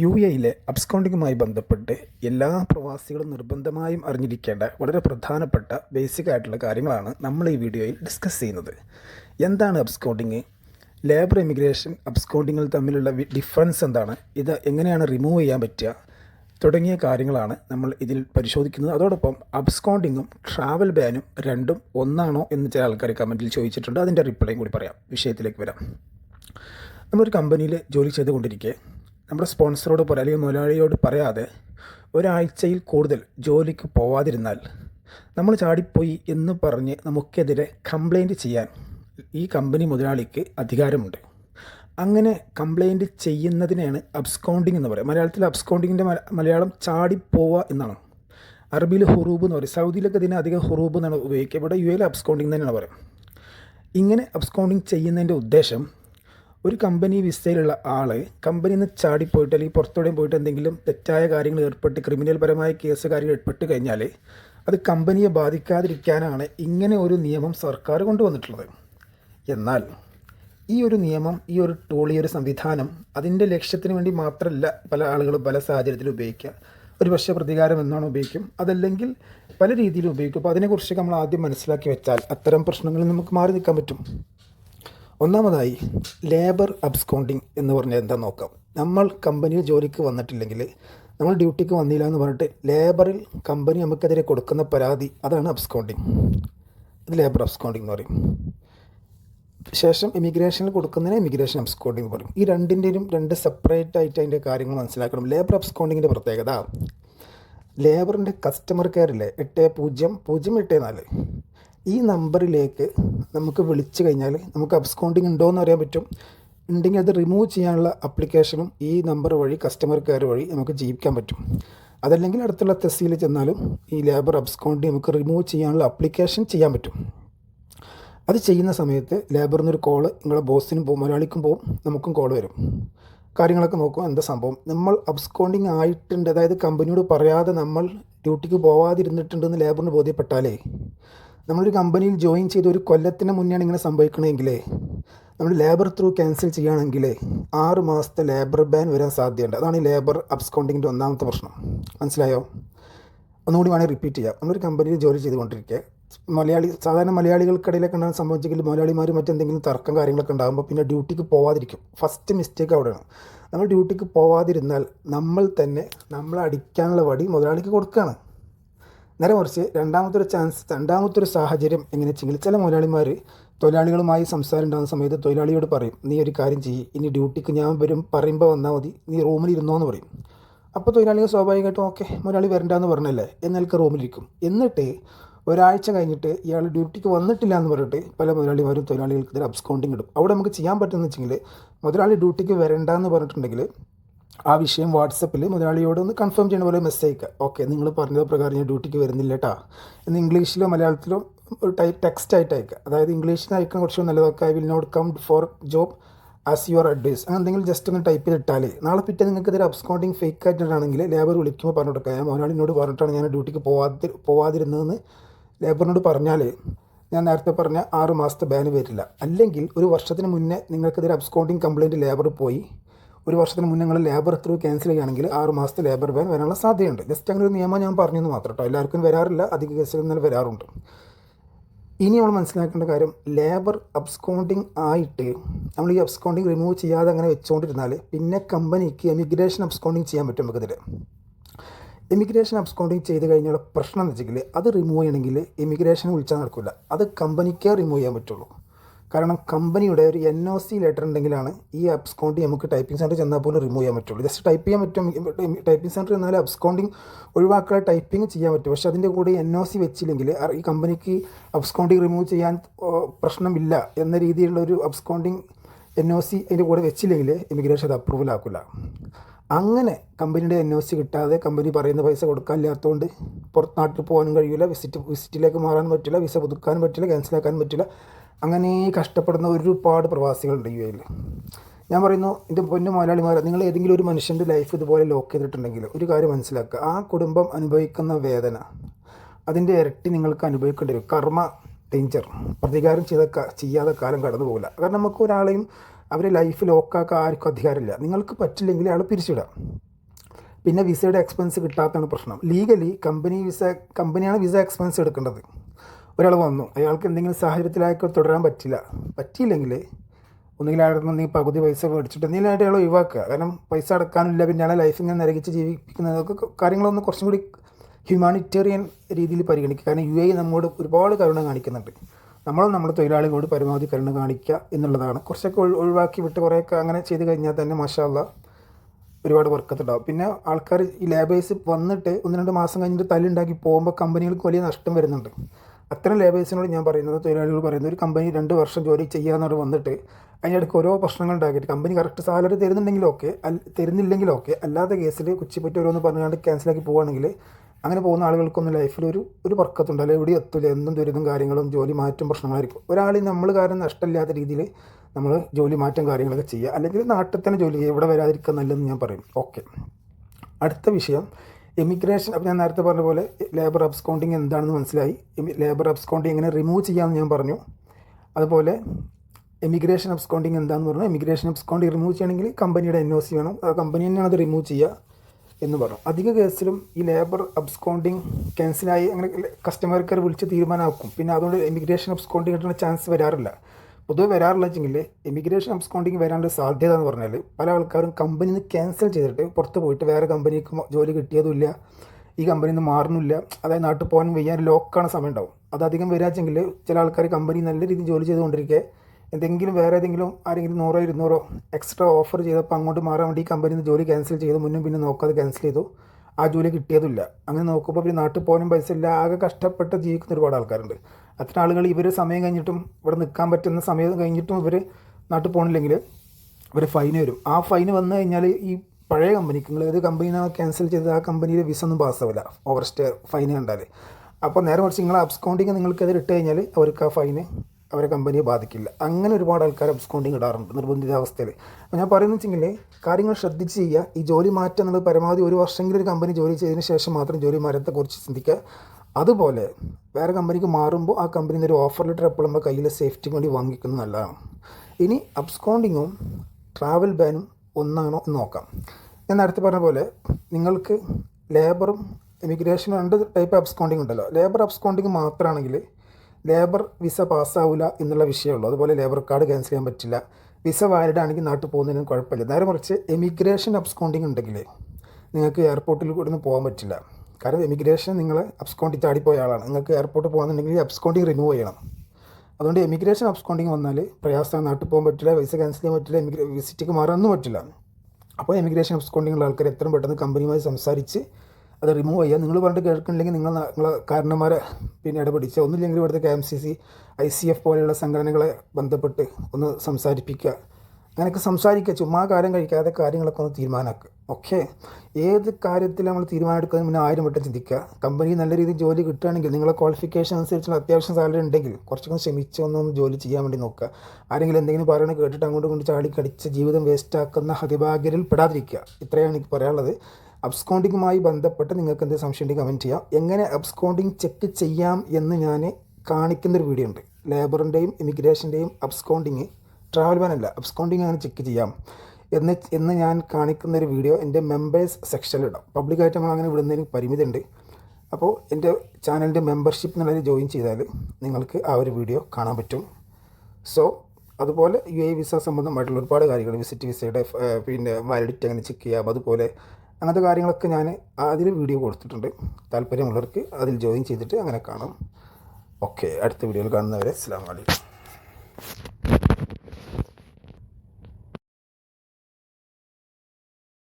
U എയിലെ അബ്സ്കൗണ്ടിങ്ങുമായി ബന്ധപ്പെട്ട് എല്ലാ പ്രവാസികളും നിർബന്ധമായും അറിഞ്ഞിരിക്കേണ്ട വളരെ പ്രധാനപ്പെട്ട ബേസിക് ആയിട്ടുള്ള കാര്യങ്ങളാണ് നമ്മൾ ഈ വീഡിയോയിൽ ഡിസ്കസ് ചെയ്യുന്നത്. എന്താണ് അബ്സ്കൗണ്ടിങ് ലേബർ ഇമിഗ്രേഷൻ അബ്സ്കൗണ്ടിങ്ങിൽ തമ്മിലുള്ള ഡിഫറൻസ് എന്താണ്? ഇത് എങ്ങനെയാണ് റിമൂവ് ചെയ്യാൻ പറ്റുക? തുടങ്ങിയ കാര്യങ്ങളാണ് നമ്മൾ ഇതിൽ പരിശോധിക്കുന്നത്. അതോടൊപ്പം അബ്സ്കൗണ്ടിങ്ങും ട്രാവൽ ബാനും രണ്ടും ഒന്നാണോ എന്ന് ചില ആൾക്കാർ കമന്റിൽ ചോദിച്ചിട്ടുണ്ട്. അതിന്റെ റിപ്ലൈയും കൂടി പറയാം. വിഷയത്തിലേക്ക് വരാം. നമ്മളൊരു കമ്പനിയിൽ ജോലി ചെയ്തുകൊണ്ടിരിക്കെ. നമ്മുടെ സ്പോൺസറോട് പറയാം അല്ലെങ്കിൽ മുതലാളിയോട് പറയാതെ ഒരാഴ്ചയിൽ കൂടുതൽ ജോലിക്ക് പോവാതിരുന്നാൽ നമ്മൾ ചാടിപ്പോയി എന്ന് പറഞ്ഞ് നമുക്കെതിരെ കംപ്ലൈന്റ് ചെയ്യാൻ ഈ കമ്പനി മുതലാളിക്ക് അധികാരമുണ്ട്. അങ്ങനെ കംപ്ലൈന്റ് ചെയ്യുന്നതിനെയാണ് അബ്സ്കൗണ്ടിങ് എന്ന് പറയുക. മലയാളത്തിൽ അബ്സ്കൗണ്ടിങ്ങിന്റെ മലയാളം ചാടിപ്പോവുക എന്നാണ്. അറബിയിൽ ഹുറൂബ് എന്ന് പറയും. സൗദിയിലൊക്കെ ഇതിനെ അധികം ഹുറൂബ് എന്നാണ് ഉപയോഗിക്കുക. ഇവിടെ യു എയിൽ അബ്സ്കൗണ്ടിങ് തന്നെയാണ് പറയുക. ഇങ്ങനെ അബ്സ്കൗണ്ടിങ് ചെയ്യുന്നതിന്റെ ഉദ്ദേശം ഒരു കമ്പനി വിസയിലുള്ള ആൾ കമ്പനിയിൽ നിന്ന് ചാടിപ്പോയിട്ട് അല്ലെങ്കിൽ പുറത്തോടെയും പോയിട്ട് എന്തെങ്കിലും തെറ്റായ കാര്യങ്ങൾ ഏർപ്പെട്ട് ക്രിമിനൽ പരമായ കേസ് കാര്യങ്ങൾ ഏർപ്പെട്ട് കഴിഞ്ഞാൽ അത് കമ്പനിയെ ബാധിക്കാതിരിക്കാനാണ് ഇങ്ങനെ ഒരു നിയമം സർക്കാർ കൊണ്ടുവന്നിട്ടുള്ളത്. എന്നാൽ ഈ ഒരു നിയമം ഈ ഒരു ടൂൾ ഈ ഒരു സംവിധാനം അതിന്റെ ലക്ഷ്യത്തിന് വേണ്ടി മാത്രമല്ല പല ആളുകളും പല സാഹചര്യത്തിലും ഉപയോഗിക്കുക. ഒരു പക്ഷേ പ്രതികാരം എന്നാണ് ഉപയോഗിക്കും. അതല്ലെങ്കിൽ പല രീതിയിലും ഉപയോഗിക്കും. അപ്പോൾ അതിനെക്കുറിച്ച് നമ്മൾ ആദ്യം മനസ്സിലാക്കി വെച്ചാൽ അത്തരം പ്രശ്നങ്ങളിൽ നമുക്ക് മാറി നിൽക്കാൻ പറ്റും. ഒന്നാമതായി ലേബർ അബ്സ്കൗണ്ടിങ് എന്ന് പറഞ്ഞാൽ എന്താ നോക്കാം? നമ്മൾ കമ്പനിയിൽ ജോലിക്ക് വന്നിട്ടില്ലെങ്കിൽ നമ്മൾ ഡ്യൂട്ടിക്ക് വന്നില്ല എന്ന് പറഞ്ഞിട്ട് ലേബറിൽ കമ്പനി നമുക്കെതിരെ കൊടുക്കുന്ന പരാതി അതാണ് അബ്സ്കൗണ്ടിങ് ഇത് ലേബർ അബ്സ്കൗണ്ടിങ് എന്ന് പറയും. ശേഷം ഇമിഗ്രേഷനിൽ കൊടുക്കുന്നതിന് ഇമിഗ്രേഷൻ അബ്സ്കൗണ്ടിങ് പറയും. ഈ രണ്ടിന്റെയും രണ്ട് സെപ്പറേറ്റ് ആയിട്ട് അതിന്റെ കാര്യങ്ങൾ മനസ്സിലാക്കണം. ലേബർ അബ്സ്കൗണ്ടിങ്ങിന്റെ പ്രത്യേകത. ലേബറിന്റെ കസ്റ്റമർ കെയർ ഇല്ലേ? എട്ട് പൂജ്യം പൂജ്യം എട്ട് നാല് ഈ നമ്പറിലേക്ക് നമുക്ക് വിളിച്ചു കഴിഞ്ഞാൽ നമുക്ക് അബ്സ്കൗണ്ടിങ് ഉണ്ടോ എന്ന് അറിയാൻ പറ്റും. ഉണ്ടെങ്കിൽ അത് റിമൂവ് ചെയ്യാനുള്ള അപ്ലിക്കേഷനും ഈ നമ്പർ വഴി കസ്റ്റമർ കെയർ വഴി നമുക്ക് ജീവിക്കാൻ പറ്റും. അതല്ലെങ്കിൽ അടുത്തുള്ള തെസ്സിയിൽ ചെന്നാലും ഈ ലേബർ അബ്സ്കൗണ്ട് നമുക്ക് റിമൂവ് ചെയ്യാനുള്ള അപ്ലിക്കേഷൻ ചെയ്യാൻ പറ്റും. അത് ചെയ്യുന്ന സമയത്ത് ലേബറിൽ നിന്നൊരു കോൾ നിങ്ങളുടെ ബോസിനും പോകും മലയാളിക്കും പോകും നമുക്കും കോൾ വരും. കാര്യങ്ങളൊക്കെ നോക്കും എന്താ സംഭവം? നമ്മൾ അബ്സ്കൗണ്ടിങ് ആയിട്ടുണ്ട്. അതായത് കമ്പനിയോട് പറയാതെ നമ്മൾ ഡ്യൂട്ടിക്ക് പോവാതിരുന്നിട്ടുണ്ടെന്ന് ലേബറിന് ബോധ്യപ്പെട്ടാലേ നമ്മളൊരു കമ്പനിയിൽ ജോയിൻ ചെയ്ത് ഒരു കൊല്ലത്തിന് മുന്നെയാണ് ഇങ്ങനെ സംഭവിക്കണമെങ്കിലേ നമ്മൾ ലേബർ ത്രൂ ക്യാൻസൽ ചെയ്യുകയാണെങ്കിൽ ആറ് മാസത്തെ ലേബർ ബാൻ വരാൻ സാധ്യതയുണ്ട്. അതാണ് ഈ ലേബർ അബ്സ്കൗണ്ടിങ്ങിന്റെ ഒന്നാമത്തെ പ്രശ്നം. മനസ്സിലായോ? ഒന്നുകൂടി വേണമെങ്കിൽ റിപ്പീറ്റ് ചെയ്യാം. നമ്മളൊരു കമ്പനിയിൽ ജോലി ചെയ്തുകൊണ്ടിരിക്കുക മലയാളി സാധാരണ മലയാളികൾക്കിടയിലൊക്കെ ഉണ്ടാകുന്ന സംഭവിച്ചെങ്കിൽ മലയാളിമാർ മറ്റെന്തെങ്കിലും തർക്കം കാര്യങ്ങളൊക്കെ ഉണ്ടാകുമ്പോൾ പിന്നെ ഡ്യൂട്ടിക്ക് പോവാതിരിക്കും. ഫസ്റ്റ് മിസ്റ്റേക്ക് അവിടെയാണ്. നമ്മൾ ഡ്യൂട്ടിക്ക് പോവാതിരുന്നാൽ നമ്മൾ തന്നെ നമ്മളെ അടിക്കാനുള്ള വടി മുതലാളിക്ക് കൊടുക്കുകയാണ്. നേരെ മറിച്ച് രണ്ടാമത്തൊരു ചാൻസ് രണ്ടാമത്തൊരു സാഹചര്യം എങ്ങനെ വെച്ചെങ്കിൽ ചില മുതലാളിമാർ തൊഴിലാളികളുമായി സംസാരം ഉണ്ടാകുന്ന സമയത്ത് തൊഴിലാളിയോട് പറയും നീ ഒരു കാര്യം ചെയ്യ് ഇനി ഡ്യൂട്ടിക്ക് ഞാൻ വരും പറയുമ്പോൾ വന്നാൽ മതി നീ റൂമിൽ ഇരുന്നോ എന്ന് പറയും. അപ്പോൾ തൊഴിലാളികൾ സ്വാഭാവികമായിട്ടും ഓക്കെ മുതലാളി വരണ്ടെന്ന് പറഞ്ഞല്ലേ എന്നൽക്ക് റൂമിലിരിക്കും എന്നിട്ട് ഒരാഴ്ച കഴിഞ്ഞിട്ട് ഇയാൾ ഡ്യൂട്ടിക്ക് വന്നിട്ടില്ല എന്ന് പറഞ്ഞിട്ട് പല മുതലാളിമാരും തൊഴിലാളികൾക്ക് ഇതിൽ അബ്സ്കൗണ്ടിങ് ഇടും. അവിടെ നമുക്ക് ചെയ്യാൻ പറ്റുന്നത് വെച്ചെങ്കിൽ മുതലാളി ഡ്യൂട്ടിക്ക് വരണ്ടെന്ന് പറഞ്ഞിട്ടുണ്ടെങ്കിൽ ആ വിഷയം വാട്സപ്പിൽ മുതലാളിയോട് ഒന്ന് കൺഫേം ചെയ്യണ പോലെ മെസ്സേജ് അയക്കുക ഓക്കെ നിങ്ങൾ പറഞ്ഞത് പ്രകാരം ഞാൻ ഡ്യൂട്ടിക്ക് വരുന്നില്ല കേട്ടാ എന്ന് ഇംഗ്ലീഷിലോ മലയാളത്തിലോ ഒരു ടൈപ്പ് ടെക്സ്റ്റ് ആയിട്ട് അയക്കുക അതായത് ഇംഗ്ലീഷിൽ അയക്കാൻ കുറച്ചും നല്ലതൊക്കെ I will not come for job as your advice അങ്ങനെ എന്തെങ്കിലും ജസ്റ്റ് ഒന്ന് ടൈപ്പ് ചെയ്തിട്ടാൽ നാളെ പിറ്റേ നിങ്ങൾക്ക് ഇതൊരു അബ്സ്കൗണ്ടിങ് ഫേക്ക് ആയിട്ടാണെങ്കിൽ ലേബർ വിളിക്കുമ്പോൾ പറഞ്ഞു കൊടുക്കുക ഞാൻ മുതലാളിനോട് പറഞ്ഞിട്ടാണ് ഞാൻ ഡ്യൂട്ടിക്ക് പോവാതി പോവാതിരുന്നതെന്ന് ലേബറിനോട് പറഞ്ഞാൽ ഞാൻ നേരത്തെ പറഞ്ഞ ആറ് മാസത്തെ ബാൻ വരില്ല. അല്ലെങ്കിൽ ഒരു വർഷത്തിന് മുന്നേ നിങ്ങൾക്കിതൊരു അബ്സ്കൗണ്ടിങ് കംപ്ലയിന്റ് ലേബർ പോയി. ഒരു വർഷത്തിന് മുന്നേ നിങ്ങൾ ലേബർ ത്രൂ ക്യാൻസൽ ചെയ്യുകയാണെങ്കിൽ ആറ് മാസത്തെ ലേബർ ബാൻ വരാനുള്ള സാധ്യതയുണ്ട്. ജസ്റ്റ് അങ്ങനെ ഒരു നിയമം ഞാൻ പറഞ്ഞെന്ന് മാത്രം കേട്ടോ. എല്ലാവർക്കും വരാറില്ല. അധിക കേസുകളിൽ നിന്നാൽ വരാറുണ്ട്. ഇനി നമ്മൾ മനസ്സിലാക്കേണ്ട കാര്യം ലേബർ അബ്സ്കൗണ്ടിങ് ആയിട്ട് നമ്മൾ ഈ അബ്സ്കൗണ്ടിങ് റിമൂവ് ചെയ്യാതെ അങ്ങനെ വെച്ചുകൊണ്ടിരുന്നാൽ പിന്നെ കമ്പനിക്ക് എമിഗ്രേഷൻ അബ്സ്കൗണ്ടിങ് ചെയ്യാൻ പറ്റും നമുക്കിതിൽ എമിഗ്രേഷൻ അബ്സ്കൗണ്ടിങ് ചെയ്ത് കഴിഞ്ഞാൽ പ്രശ്നം എന്ന് വെച്ചെങ്കിൽ അത് റിമൂവ് ചെയ്യണമെങ്കിൽ എമിഗ്രേഷൻ വിളിച്ചാൽ നടക്കില്ല. അത് കമ്പനിക്കേ റിമൂവ് ചെയ്യാൻ പറ്റുള്ളൂ. കാരണം കമ്പനിയുടെ ഒരു എൻ ഒ സി ലെറ്റർ ഉണ്ടെങ്കിലാണ് ഈ അബ്സ്കൗണ്ടിങ് നമുക്ക് ടൈപ്പിംഗ് സെന്റർ ചെന്നാൽ പോലും റിമൂവ് ചെയ്യാൻ പറ്റുള്ളൂ. ജസ്റ്റ് ടൈപ്പ് ചെയ്യാൻ പറ്റും ടൈപ്പിംഗ് സെന്റർ എന്നാൽ അബ്സ്കൗണ്ടിങ് ഒഴിവാക്കാതെ ടൈപ്പിംഗ് ചെയ്യാൻ പറ്റും. പക്ഷേ അതിന്റെ കൂടെ എൻ ഒ സി വെച്ചില്ലെങ്കിൽ ഈ കമ്പനിക്ക് അബ്സ്കൗണ്ടിങ് റിമൂവ് ചെയ്യാൻ പ്രശ്നമില്ല എന്ന രീതിയിലുള്ള ഒരു അബ്സ്കൗണ്ടിങ് എൻ ഒ സി അതിന്റെ കൂടെ വെച്ചില്ലെങ്കിൽ ഇമിഗ്രേഷൻ അത് അപ്രൂവൽ ആക്കില്ല അങ്ങനെ കമ്പനിയുടെ എൻ ഒ സി കിട്ടാതെ കമ്പനി പറയുന്ന പൈസ കൊടുക്കാനില്ലാത്തതുകൊണ്ട് പുറത്ത് നാട്ടിൽ പോകാനും കഴിയില്ല വിസിറ്റ് വിസിറ്റിലേക്ക് മാറാൻ പറ്റില്ല വിസ പുതുക്കാനും പറ്റില്ല ക്യാൻസലാക്കാനും പറ്റില്ല. അങ്ങനെ കഷ്ടപ്പെടുന്ന ഒരുപാട് പ്രവാസികളുണ്ട് യു എയിൽ ഞാൻ പറയുന്നു എന്റെ പൊന്നു മലയാളിമാർ നിങ്ങൾ ഏതെങ്കിലും ഒരു മനുഷ്യന്റെ ലൈഫ് ഇതുപോലെ ലോക്ക് ചെയ്തിട്ടുണ്ടെങ്കിൽ ഒരു കാര്യം മനസ്സിലാക്കുക. ആ കുടുംബം അനുഭവിക്കുന്ന വേദന അതിന്റെ ഇരട്ടി നിങ്ങൾക്ക് അനുഭവിക്കേണ്ടി വരും. കർമ്മ ഡേഞ്ചർ പ്രതികാരം ചെയ്ത ചെയ്യാതെ കാലം കടന്നു പോകില്ല. കാരണം നമുക്ക് ഒരാളെയും അവരെ ലൈഫ് ലോക്കാക്കാൻ ആർക്കും അധികാരമില്ല. നിങ്ങൾക്ക് പറ്റില്ലെങ്കിൽ അയാൾ പിരിച്ചിടാം പിന്നെ വിസയുടെ എക്സ്പെൻസ് കിട്ടാത്തതാണ് പ്രശ്നം. ലീഗലി കമ്പനി വിസ കമ്പനിയാണ് വിസ എക്സ്പെൻസ് എടുക്കേണ്ടത്. ഒരാൾ വന്നു. അയാൾക്ക് എന്തെങ്കിലും സാഹചര്യത്തിലായൊക്കെ തുടരാൻ പറ്റില്ല. പറ്റിയില്ലെങ്കിൽ ഒന്നുകിൽ അയാളുടെ നിന്ന് പകുതി പൈസ മേടിച്ചിട്ട് എന്തെങ്കിലും ആയിട്ട് അയാൾ ഒഴിവാക്കുക. കാരണം പൈസ അടക്കാനില്ല. പിന്നെ അയാളെ ലൈഫ് ഇങ്ങനെ നരകിച്ച് ജീവിപ്പിക്കുന്നതൊക്കെ കാര്യങ്ങളൊന്ന് കുറച്ചും കൂടി ഹ്യൂമാനിറ്റേറിയൻ രീതിയിൽ പരിഗണിക്കുക. കാരണം യു എ നമ്മോട് ഒരുപാട് കരുണ കാണിക്കുന്നുണ്ട്. നമ്മളും നമ്മുടെ തൊഴിലാളികളോട് പരമാവധി കരുണ കാണിക്കുക എന്നുള്ളതാണ്. കുറച്ചൊക്കെ ഒഴിവാക്കി വിട്ട് കുറേയൊക്കെ അങ്ങനെ ചെയ്ത് കഴിഞ്ഞാൽ തന്നെ മാഷാല്ല ഒരുപാട് വർക്കത്തുണ്ടാവും. പിന്നെ ആൾക്കാർ ഈ ലേബേഴ്സ് വന്നിട്ട് ഒന്ന് രണ്ട് മാസം കഴിഞ്ഞിട്ട് തല്ലുണ്ടാക്കി പോകുമ്പോൾ കമ്പനികൾക്ക് വലിയ നഷ്ടം വരുന്നുണ്ട്. അത്തരം ലേബേഴ്സിനോട് ഞാൻ പറയുന്നത് തൊഴിലാളികൾ പറയുന്നത് ഒരു കമ്പനി രണ്ട് വർഷം ജോലി ചെയ്യാന്നവിടെ വന്നിട്ട് അതിനിടയ്ക്ക് ഓരോ പ്രശ്നങ്ങൾ ഉണ്ടാക്കിയിട്ട് കമ്പനി കറക്റ്റ് സാലറി തരുന്നുണ്ടെങ്കിലൊക്കെ അല്ല തരുന്നില്ലെങ്കിലും ഓക്കെ അല്ലാത്ത കേസിൽ കുച്ചിപ്പറ്റി ഓരോന്ന് പറഞ്ഞുകൊണ്ട് ക്യാൻസലാക്കി പോവുകയാണെങ്കിൽ അങ്ങനെ പോകുന്ന ആളുകൾക്കൊന്നും ലൈഫിൽ ഒരു ഒരു വർക്കത്തുണ്ട്. അല്ലെങ്കിൽ എവിടെ എത്തില്ല എന്തും ദുരിതം കാര്യങ്ങളും ജോലി മാറ്റം പ്രശ്നങ്ങളായിരിക്കും. ഒരാൾ നമ്മൾ കാരണം നഷ്ടമില്ലാത്ത രീതിയിൽ നമ്മൾ ജോലി മാറ്റം കാര്യങ്ങളൊക്കെ ചെയ്യുക. അല്ലെങ്കിൽ നാട്ടിൽ തന്നെ ജോലി ചെയ്യുക. ഇവിടെ വരാതിരിക്കുക നല്ലതെന്ന് ഞാൻ പറയും. ഓക്കെ അടുത്ത വിഷയം എമിഗ്രേഷൻ ഞാൻ നേരത്തെ പറഞ്ഞ പോലെ ലേബർ അബ്സ്കൗണ്ടിങ് എന്താണെന്ന് മനസ്സിലായി. ലേബർ അബ്സ്കൗണ്ടിങ് എങ്ങനെ റിമൂവ് ചെയ്യാമെന്ന് ഞാൻ പറഞ്ഞു. അതുപോലെ എമിഗ്രേഷൻ അബ്സ്കൗണ്ടിങ് എന്താണെന്ന് പറഞ്ഞു. എമിഗ്രേഷൻ അബ്സ്കൗണ്ടിങ് റിമൂവ് ചെയ്യണമെങ്കിൽ കമ്പനിയുടെ എൻ ഒ സി വേണം. ആ കമ്പനി തന്നെയാണ് അത് റിമൂവ് ചെയ്യുക എന്ന് പറഞ്ഞു. അധിക കേസിലും ഈ ലേബർ അബ്സ്കൗണ്ടിങ് ക്യാൻസലായി അങ്ങനെ കസ്റ്റമർക്കാർ വിളിച്ച് തീരുമാനമാക്കും. പിന്നെ അതുകൊണ്ട് എമിഗ്രേഷൻ അബ്സ്കൗണ്ടിങ് കിട്ടുന്ന ചാൻസ് വരാറില്ല. പൊതുവെ വരാറുള്ള വെച്ചെങ്കിൽ എമിഗ്രേഷൻ അബ്സ്കൗണ്ടിങ് വരാനുള്ള സാധ്യത എന്ന് പറഞ്ഞാൽ പല ആൾക്കാരും കമ്പനിയിൽ നിന്ന് ക്യാൻസൽ ചെയ്തിട്ട് പുറത്ത് പോയിട്ട് വേറെ കമ്പനിക്ക് ജോലി കിട്ടിയതുമില്ല. ഈ കമ്പനിയിൽ നിന്ന് മാറുന്നില്ല. അതായത് നാട്ടിൽ പോകാൻ വയ്യാൻ ലോക്കാണ് സമയം ഉണ്ടാവും. അത് അധികം വരാച്ചെങ്കിൽ ചില ആൾക്കാർ കമ്പനി നല്ല രീതിയിൽ ജോലി ചെയ്തുകൊണ്ടിരിക്കെ എന്തെങ്കിലും വേറെ ഏതെങ്കിലും ആരെങ്കിലും നൂറോ ഇരുന്നൂറോ എക്സ്ട്രാ ഓഫർ ചെയ്തപ്പോൾ അങ്ങോട്ട് മാറാൻ വേണ്ടി ഈ കമ്പനിയിൽ നിന്ന് ജോലി ക്യാൻസൽ ചെയ്തു. മുന്നും പിന്നെ നോക്കാതെ ക്യാൻസൽ ചെയ്തു. ആ ജോലി കിട്ടിയതുമില്ല. അങ്ങനെ നോക്കുമ്പോൾ പിന്നെ നാട്ടിൽ പോകാനും പൈസ ഇല്ല. ആകെ കഷ്ടപ്പെട്ട് ജീവിക്കുന്ന ഒരുപാട് ആൾക്കാരുണ്ട്. അത്ര ആളുകൾ ഇവർ സമയം കഴിഞ്ഞിട്ടും ഇവിടെ നിൽക്കാൻ പറ്റുന്ന സമയം കഴിഞ്ഞിട്ടും ഇവർ നാട്ടിൽ പോകണില്ലെങ്കിൽ ഒരു ഫൈൻ വരും. ആ ഫൈൻ വന്നു കഴിഞ്ഞാൽ ഈ പഴയ കമ്പനിക്ക് നിങ്ങൾ ഏത് കമ്പനിയാണ് ക്യാൻസൽ ചെയ്ത് ആ കമ്പനിയിൽ വിസ ഒന്നും പാസ്സാവില്ല ഓവർ സ്റ്റേ ഫൈൻ കണ്ടാൽ അപ്പോൾ നേരെ മറിച്ച് നിങ്ങൾ അബ്സ്കൗണ്ടിങ് നിങ്ങൾക്കത് ഇട്ട് കഴിഞ്ഞാൽ അവർക്ക് ആ ഫൈന് അവരെ കമ്പനിയെ ബാധിക്കില്ല. അങ്ങനെ ഒരുപാട് ആൾക്കാർ അബ്സ്കോണ്ടിങ് ഇടാറുണ്ട് നിർബന്ധിതാവസ്ഥയിൽ അപ്പോൾ ഞാൻ പറയുന്നത് വെച്ചെങ്കിൽ കാര്യങ്ങൾ ശ്രദ്ധിച്ച് ചെയ്യുക. ഈ ജോലി മാറ്റം എന്നുള്ളത് പരമാവധി ഒരു വർഷമെങ്കിലും ഒരു കമ്പനി ജോലി ചെയ്തതിന് ശേഷം മാത്രം ജോലി മാറ്റത്തെക്കുറിച്ച് ചിന്തിക്കുക. അതുപോലെ വേറെ കമ്പനിക്ക് മാറുമ്പോൾ ആ കമ്പനിയിൽ ഒരു ഓഫർ ലെറ്റർ എപ്പോഴും നമ്മുടെ കയ്യിൽ സേഫ്റ്റിക്ക് വേണ്ടി വാങ്ങിക്കുന്നത് നല്ലതാണ്. ഇനി അബ്സ്കോണ്ടിങ്ങും ട്രാവൽ ബാനും ഒന്നാണോ എന്ന് നോക്കാം. ഞാൻ നേരത്തെ പറഞ്ഞ പോലെ നിങ്ങൾക്ക് ലേബറും ഇമിഗ്രേഷനും രണ്ട് ടൈപ്പ് അബ്സ്കോണ്ടിങ് ഉണ്ടല്ലോ. ലേബർ അബ്സ്കോണ്ടിങ് മാത്രമാണെങ്കിൽ ലേബർ വിസ പാസ്സാവില്ല എന്നുള്ള വിഷയമുള്ളൂ. അതുപോലെ ലേബർ കാർഡ് ക്യാൻസൽ ചെയ്യാൻ പറ്റില്ല. വിസ വാലിഡ് ആണെങ്കിൽ നാട്ടിൽ പോകുന്നതിനും കുഴപ്പമില്ല. നേരെ മറിച്ച് എമിഗ്രേഷൻ അബ്സ്കൗണ്ടിങ് ഉണ്ടെങ്കിൽ നിങ്ങൾക്ക് എയർപോർട്ടിൽ കൂടെ ഒന്നും പോകാൻ പറ്റില്ല. കാരണം എമിഗ്രേഷൻ നിങ്ങൾ അബ്സ്കൗണ്ടി ചാടിപ്പോയ ആളാണ്. നിങ്ങൾക്ക് എയർപോർട്ടിൽ പോകാന്നുണ്ടെങ്കിൽ അബ്സ്കൗണ്ടിങ് റിമൂവ് ചെയ്യണം. അതുകൊണ്ട് എമിഗ്രേഷൻ അബ്സ്കൗണ്ടിങ് വന്നാൽ പ്രയാസമാണ്. നാട്ടിൽ പോകാൻ പറ്റില്ല വിസ ക്യാൻസൽ ചെയ്യാൻ പറ്റില്ല എമിഗ്രേ വിസിറ്റിക്ക് മാറാനൊന്നും പറ്റില്ല. അപ്പോൾ എമിഗ്രേഷൻ അബ്സ്കൗണ്ടിങ്ങുള്ള ആൾക്കാർ എത്രയും പെട്ടെന്ന് കമ്പനിയുമായി സംസാരിച്ച് അത് റിമൂവ് ചെയ്യുക നിങ്ങൾ പറഞ്ഞിട്ട് കേൾക്കുന്നില്ലെങ്കിൽ നിങ്ങൾ നിങ്ങളെ കാരണന്മാരെ പിന്നെ ഇടപെടിച്ച് ഒന്നുമില്ലെങ്കിൽ ഇവിടുത്തെ K M C C I C F പോലെയുള്ള സംഘടനകളെ ബന്ധപ്പെട്ട് ഒന്ന് സംസാരിപ്പിക്കുക. അങ്ങനെയൊക്കെ സംസാരിക്കുക. ചുമ്മാ കാര്യം കഴിക്കാതെ കാര്യങ്ങളൊക്കെ ഒന്ന് തീരുമാനമാക്കുക ഓക്കെ ഏത് കാര്യത്തിൽ നമ്മൾ തീരുമാനം എടുക്കുന്നതിന് മുന്നേ ആയിരം വട്ടം ചിന്തിക്കുക. കമ്പനി നല്ല രീതിയിൽ ജോലി കിട്ടുകയാണെങ്കിൽ നിങ്ങളെ ക്വാളിഫിക്കേഷൻ അനുസരിച്ചുള്ള അത്യാവശ്യം സാലറി ഉണ്ടെങ്കിൽ കുറച്ചൊക്കെ ശ്രമിച്ചൊന്നും ജോലി ചെയ്യാൻ വേണ്ടി നോക്കുക. ആരെങ്കിലും എന്തെങ്കിലും പറയണ കേട്ടിട്ട് അങ്ങോട്ടും കൊണ്ട് ചാടി കടിച്ച് ജീവിതം വേസ്റ്റാക്കുന്ന ഹതിഭാഗ്യരിൽ പെടാതിരിക്കുക. ഇത്രയാണ് എനിക്ക് പറയാനുള്ളത്. അബ്സ്കൗണ്ടിങ്ങുമായി ബന്ധപ്പെട്ട് നിങ്ങൾക്ക് എന്ത് സംശയം കമന്റ് ചെയ്യാം. എങ്ങനെ അബ്സ്കൗണ്ടിങ് ചെക്ക് ചെയ്യാം എന്ന് ഞാൻ കാണിക്കുന്നൊരു വീഡിയോ ഉണ്ട്. ലേബറിന്റെയും ഇമിഗ്രേഷന്റെയും അബ്സ്കൗണ്ടിങ് ട്രാവൽ ബാൻ അല്ല അബ്സ്കൗണ്ടിങ് അങ്ങനെ ചെക്ക് ചെയ്യാം എന്ന് എന്ന് ഞാൻ കാണിക്കുന്ന ഒരു വീഡിയോ എന്റെ മെമ്പേഴ്സ് സെക്ഷനിൽ ഇടാം. പബ്ലിക്കായിട്ട് നമ്മൾ അങ്ങനെ വിടുന്നതിന് പരിമിതി ഉണ്ട്. അപ്പോൾ എന്റെ ചാനലിന്റെ മെമ്പർഷിപ്പ് എന്നുള്ളത് ജോയിൻ ചെയ്താൽ നിങ്ങൾക്ക് ആ ഒരു വീഡിയോ കാണാൻ പറ്റും. സോ അതുപോലെ യു എ വിസ സംബന്ധമായിട്ടുള്ള ഒരുപാട് കാര്യങ്ങൾ വിസിറ്റ് വിസയുടെ പിന്നെ വാലിഡിറ്റി അങ്ങനെ ചെക്ക് ചെയ്യാം അതുപോലെ അങ്ങനത്തെ കാര്യങ്ങളൊക്കെ ഞാൻ അതിൽ വീഡിയോ കൊടുത്തിട്ടുണ്ട്. താല്പര്യമുള്ളവർക്ക് അതിൽ ജോയിൻ ചെയ്തിട്ട് അങ്ങനെ കാണാം. ഓക്കെ അടുത്ത വീഡിയോയിൽ കാണുന്നവരെ അസ്സാം വലൈക്കും